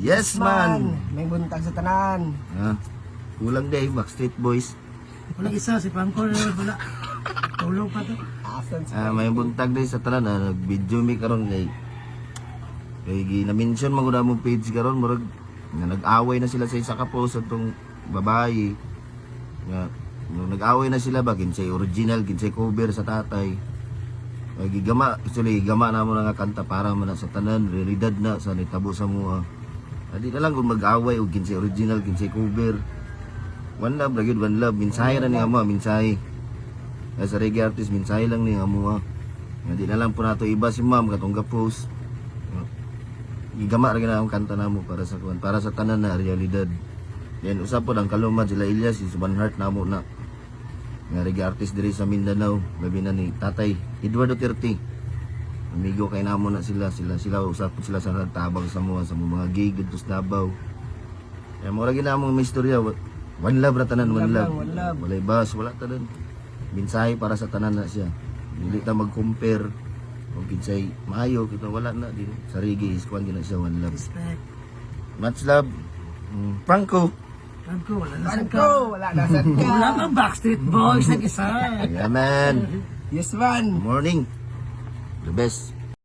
Yes man. May buntag sa tanan. Ha? Kulang day Backstreet Boys. Wala isa, si Pangko, wala. Tulog pa to. Asan sa Ah, may buntag day sa tanan na nag-video mi karon kay kay gina-mention man gud among page karon murag na nag-away na sila sa isa ka post atong babae. Nga nung nag-away na sila ba kinsay original, kinsay cover sa tatay. Ay gigama, actually gama na mo nga kanta para man na sa tanan, realidad na sa nitabo sa mua. Adi na lang kung mag-away o kinsay original, kinsay cover. One love, ragid one love. Minsahe na ni amo, minsahe. Sa reggae artist, minsahe lang ni amo. ah. Hindi na lang po nato iba si ma'am katong ga-post. Igama ra na ang kanta namo para sa kuan, para sa tanan na realidad. Yan usap po ang kalumad sila Ilyas, si Suban Heart namo na. Nga reggae artist diri sa Mindanao, labi na ni Tatay Eduardo Duterte. Amigo kay namo na sila, sila sila usap po sila sa tabang sa mga sa mga gig dito sa Davao. Kaya mo ra ginamong may istorya. One love ra tanan, one love. Walay bas, wala tanan. Mensahe para sa tanan na siya. Dili ta mag-compare. Kung kinsay maayo, kita wala na din. Sa reggae, is kuwan din na siya, one love. Respect. Much love. Mm, Franco. Pangko, wala na sa Pangko, wala na sa ka. Wala kang Backstreet Boys, nag-isa. Yeah, man. Yes man. Morning. The best.